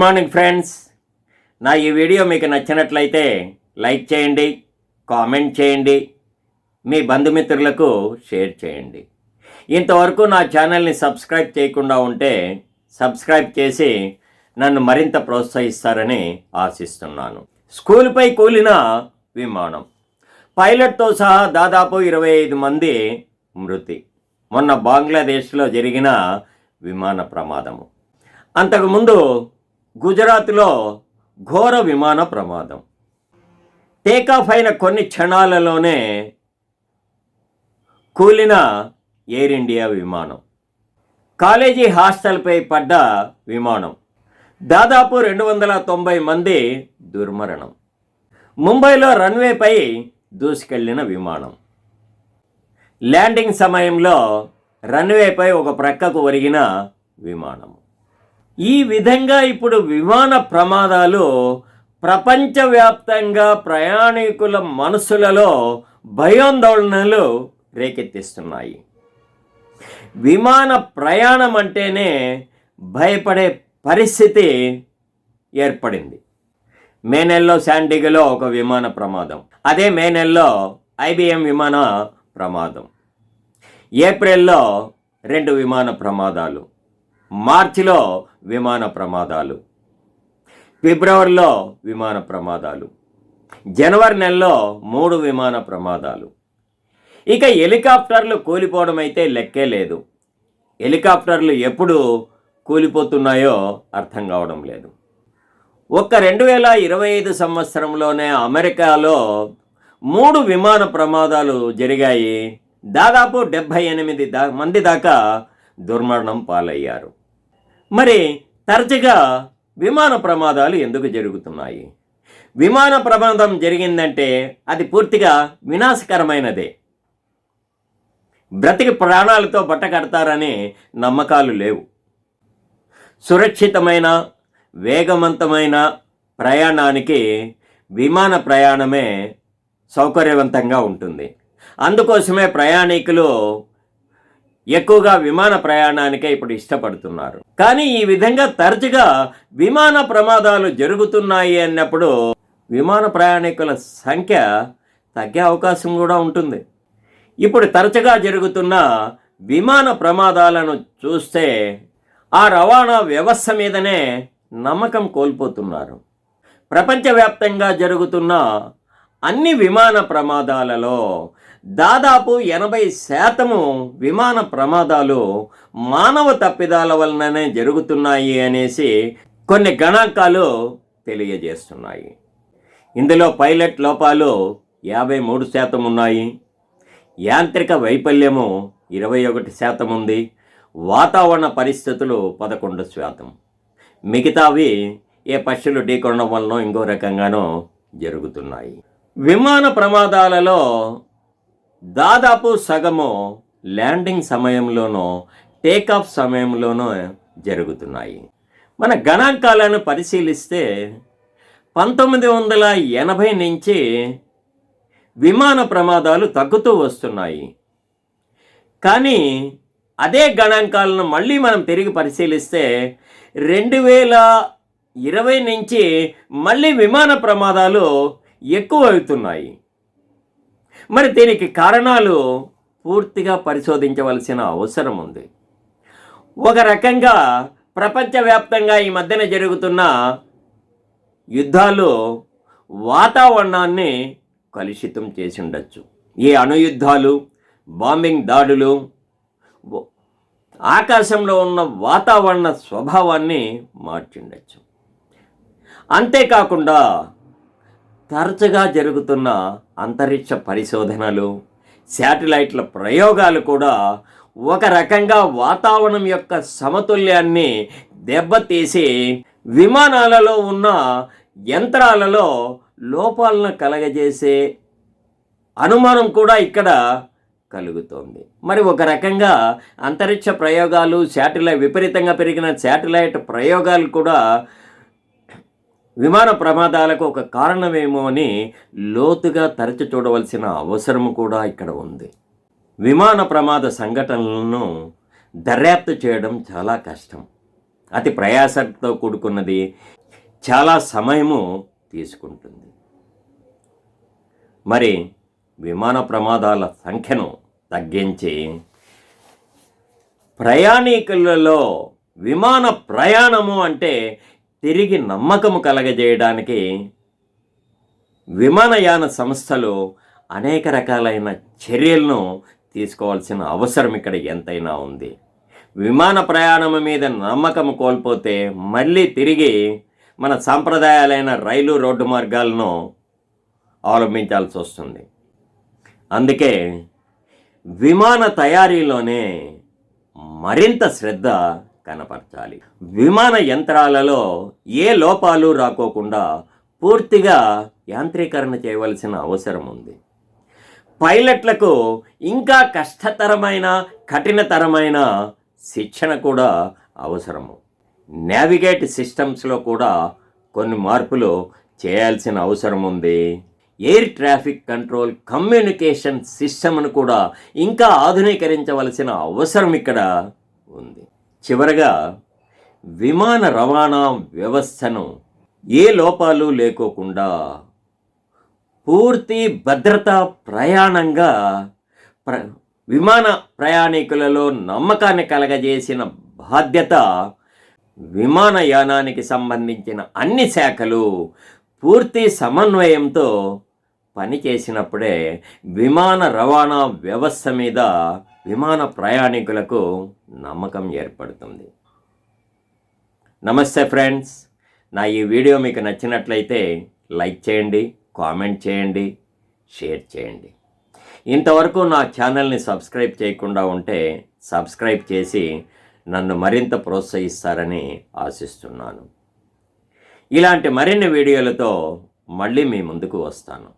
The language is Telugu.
గుడ్ మార్నింగ్ ఫ్రెండ్స్ నా ఈ వీడియో మీకు నచ్చినట్లయితే లైక్ చేయండి కామెంట్ చేయండి మీ బంధుమిత్రులకు షేర్ చేయండి. ఇంతవరకు నా ఛానల్ని సబ్స్క్రైబ్ చేయకుండా ఉంటే సబ్స్క్రైబ్ చేసి నన్ను మరింత ప్రోత్సహిస్తారని ఆశిస్తున్నాను. స్కూల్పై కూలిన విమానం. పైలట్తో సహా దాదాపు ఇరవై ఐదు మంది మృతి. మొన్న బంగ్లాదేశ్లో జరిగిన విమాన ప్రమాదము. అంతకుముందు గుజరాత్లో ఘోర విమాన ప్రమాదం. టేకాఫ్ అయిన కొన్ని క్షణాలలోనే కూలిన ఎయిర్ ఇండియా విమానం. కాలేజీ హాస్టల్పై పడ్డ విమానం. దాదాపు రెండు వందల తొంభై మంది దుర్మరణం. ముంబైలో రన్వేపై దూసుకెళ్ళిన విమానం. ల్యాండింగ్ సమయంలో రన్వేపై ఒక ప్రక్కకు ఒరిగిన విమానం. ఈ విధంగా ఇప్పుడు విమాన ప్రమాదాలు ప్రపంచవ్యాప్తంగా ప్రయాణికుల మనసులలో భయాందోళనలు రేకెత్తిస్తున్నాయి. విమాన ప్రయాణం అంటేనే భయపడే పరిస్థితి ఏర్పడింది. మే నెలలో శాండిగలో ఒక విమాన ప్రమాదం. అదే మే నెలలో ఐబిఎం విమాన ప్రమాదం. ఏప్రిల్లో రెండు విమాన ప్రమాదాలు. మార్చిలో విమాన ప్రమాదాలు ఫిబ్రవరిలో విమాన ప్రమాదాలు జనవరి నెలలో మూడు విమాన ప్రమాదాలు. ఇక హెలికాప్టర్లు కూలిపోవడం అయితే లెక్కే లేదు. హెలికాప్టర్లు ఎప్పుడు కూలిపోతున్నాయో అర్థం కావడం లేదు. ఒక్క రెండు వేల ఇరవై ఐదు సంవత్సరంలోనే అమెరికాలో మూడు విమాన ప్రమాదాలు జరిగాయి. దాదాపు డెబ్భై ఎనిమిది దా మంది దాకా దుర్మరణం పాలయ్యారు. మరి తరచుగా విమాన ప్రమాదాలు ఎందుకు జరుగుతున్నాయి? విమాన ప్రమాదం జరిగిందంటే అది పూర్తిగా వినాశకరమైనదే. బ్రతికి ప్రాణాలతో పట్టకడతారని నమ్మకాలు లేవు. సురక్షితమైన వేగవంతమైన ప్రయాణానికి విమాన ప్రయాణమే సౌకర్యవంతంగా ఉంటుంది. అందుకోసమే ప్రయాణికులు ఎక్కువగా విమాన ప్రయాణానికే ఇప్పుడు ఇష్టపడుతున్నారు. కానీ ఈ విధంగా తరచుగా విమాన ప్రమాదాలు జరుగుతున్నాయి అన్నప్పుడు విమాన ప్రయాణికుల సంఖ్య తగ్గే అవకాశం కూడా ఉంటుంది. ఇప్పుడు తరచుగా జరుగుతున్న విమాన ప్రమాదాలను చూస్తే ఆ రవాణా వ్యవస్థ మీదనే నమ్మకం కోల్పోతున్నారు. ప్రపంచవ్యాప్తంగా జరుగుతున్న అన్ని విమాన ప్రమాదాలలో దాదాపు ఎనభై శాతము విమాన ప్రమాదాలు మానవ తప్పిదాల వలననే జరుగుతున్నాయి అనేసి కొన్ని గణాంకాలు తెలియజేస్తున్నాయి. ఇందులో పైలట్ లోపాలు యాభై మూడు శాతం ఉన్నాయి. యాంత్రిక వైఫల్యము ఇరవై ఒకటి శాతం ఉంది. వాతావరణ పరిస్థితులు పదకొండు శాతం. మిగతావి ఏ పక్షులు ఢీకొనడం వలన ఇంకో రకంగానో జరుగుతున్నాయి. విమాన ప్రమాదాలలో దాదాపు సగము ల్యాండింగ్ సమయంలోనో టేకాఫ్ సమయంలోనో జరుగుతున్నాయి. మన గణాంకాలను పరిశీలిస్తే పంతొమ్మిది వందల ఎనభై నుంచి విమాన ప్రమాదాలు తగ్గుతూ వస్తున్నాయి. కానీ అదే గణాంకాలను మళ్ళీ మనం తిరిగి పరిశీలిస్తే రెండు వేల ఇరవై నుంచి మళ్ళీ విమాన ప్రమాదాలు ఎక్కువ అవుతున్నాయి మరి దీనికి కారణాలు పూర్తిగా పరిశోధించవలసిన అవసరం ఉంది. ఒక రకంగా ప్రపంచవ్యాప్తంగా ఈ మధ్యన జరుగుతున్న యుద్ధాలు వాతావరణాన్ని కలుషితం చేసి ఉండొచ్చు ఈ అణుయుద్ధాలు బాంబింగ్ దాడులు ఆకాశంలో ఉన్న వాతావరణ స్వభావాన్ని మార్చిండొచ్చు. అంతేకాకుండా తరచుగా జరుగుతున్న అంతరిక్ష పరిశోధనలు శాటిలైట్ల ప్రయోగాలు కూడా ఒక రకంగా వాతావరణం యొక్క సమతుల్యాన్ని దెబ్బతీసి విమానాలలో ఉన్న యంత్రాలలో లోపాలను కలగజేసే అనుమానం కూడా ఇక్కడ కలుగుతోంది. మరి ఒక రకంగా అంతరిక్ష ప్రయోగాలు శాటిలైట్ విపరీతంగా పెరిగిన శాటిలైట్ ప్రయోగాలు కూడా విమాన ప్రమాదాలకు ఒక కారణమేమో అని లోతుగా తరచి చూడవలసిన అవసరం కూడా ఇక్కడ ఉంది. విమాన ప్రమాద సంఘటనలను దర్యాప్తు చేయడం చాలా కష్టం. అతి ప్రయాసంతో కూడుకున్నది చాలా సమయము తీసుకుంటుంది. మరి విమాన ప్రమాదాల సంఖ్యను తగ్గించి ప్రయాణికులలో విమాన ప్రయాణము అంటే తిరిగి నమ్మకము కలగజేయడానికి విమానయాన సంస్థలు అనేక రకాలైన చర్యలను తీసుకోవాల్సిన అవసరం ఇక్కడ ఎంతైనా ఉంది. విమాన ప్రయాణం మీద నమ్మకం కోల్పోతే మళ్ళీ తిరిగి మన సాంప్రదాయాలైన రైలు రోడ్డు మార్గాలను అవలంబించాల్సి వస్తుంది. అందుకే విమాన తయారీలోనే మరింత శ్రద్ధ కనపరచాలి. విమాన యంత్రాలలో ఏ లోపాలు రాకోకుండా పూర్తిగా యాంత్రీకరణ చేయవలసిన అవసరం ఉంది. పైలట్లకు ఇంకా కష్టతరమైన కఠినతరమైన శిక్షణ కూడా అవసరము. నావిగేట్ సిస్టమ్స్లో కూడా కొన్ని మార్పులు చేయాల్సిన అవసరం ఉంది. ఎయిర్ ట్రాఫిక్ కంట్రోల్ కమ్యూనికేషన్ సిస్టమ్ను కూడా ఇంకా ఆధునీకరించవలసిన అవసరం ఇక్కడ ఉంది. చివరగా విమాన రవాణా వ్యవస్థను ఏ లోపాలు లేకోకుండా పూర్తి భద్రతా ప్రయాణంగా ప్ర విమాన ప్రయాణికులలో నమ్మకాన్ని కలగజేసిన బాధ్యత విమానయానానికి సంబంధించిన అన్ని శాఖలు పూర్తి సమన్వయంతో పనిచేసినప్పుడే విమాన రవాణా వ్యవస్థ మీద విమాన ప్రయాణికులకు నమ్మకం ఏర్పడుతుంది. నమస్తే ఫ్రెండ్స్. నా ఈ వీడియో మీకు నచ్చినట్లయితే లైక్ చేయండి కామెంట్ చేయండి షేర్ చేయండి. ఇంతవరకు నా ఛానల్ని సబ్స్క్రైబ్ చేయకుండా ఉంటే సబ్స్క్రైబ్ చేసి నన్ను మరింత ప్రోత్సహిస్తారని ఆశిస్తున్నాను. ఇలాంటి మరిన్ని వీడియోలతో మళ్ళీ మీ ముందుకు వస్తాను.